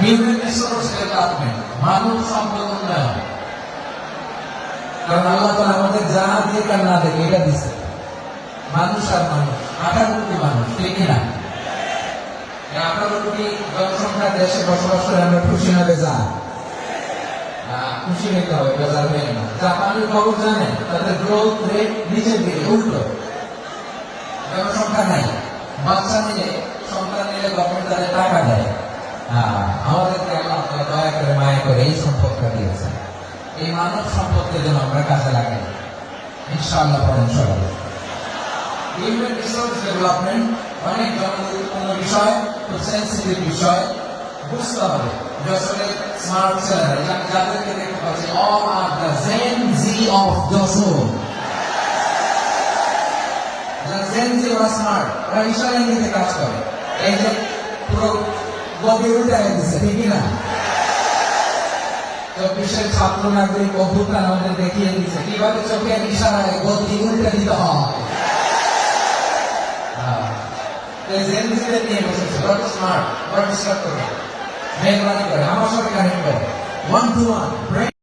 Human resource development মানব সম্পদ উন্নয়ন কারণ আল্লাহ তালা আমাদের যা দিয়ে আর না দেখে এটা দিচ্ছে মানুষ আর মানুষ আঠারো কোটি মানুষ ঠিক না এই আঠারো কোটি জনসংখ্যা দেশে বসবাস করে আমরা খুশি না বেজা খুশি হইতে হবে বেজার হয়ে না জাপানের খবর জানেন তাদের গ্রোথ রেট নিচের দিকে উল্টো জনসংখ্যা নাই। বাচ্চা নিলে সন্তান নিলে গভর্নমেন্ট তাদের টাকা দেয়। আমাদেরকে আল্লাহ দয়া করে মায়া করে এই সম্পদটা দিয়েছেন। এই মানব সম্পদকে যেন আমরা কাজে লাগাই ইনশাআল্লাহ পড়েন সবাই হিউম্যান রিসোর্স ডেভেলপমেন্ট অনেক জনগুরুত্বপূর্ণ বিষয়, খুব সেন্সিটিভ বিষয়, বুঝতে হবে যে আসলে স্মার্ট ছেলেরা যা- যাদেরকে দেখতে পাচ্ছি all are the gen Z of Jessore gen Z ওরা স্মার্ট ওরা ইশারা ইঙ্গিতে কাজ করে। এই যে পুরো গদি উল্টাই দিচ্ছে ঠিক না চব্বিশের ছাত্র নাগরিক অভ্যুত্থান আমাদের দেখিয়ে দিচ্ছে কীভাবে চোখের ইশারায় গতি উল্টে দিতে হয়? আমার সাথে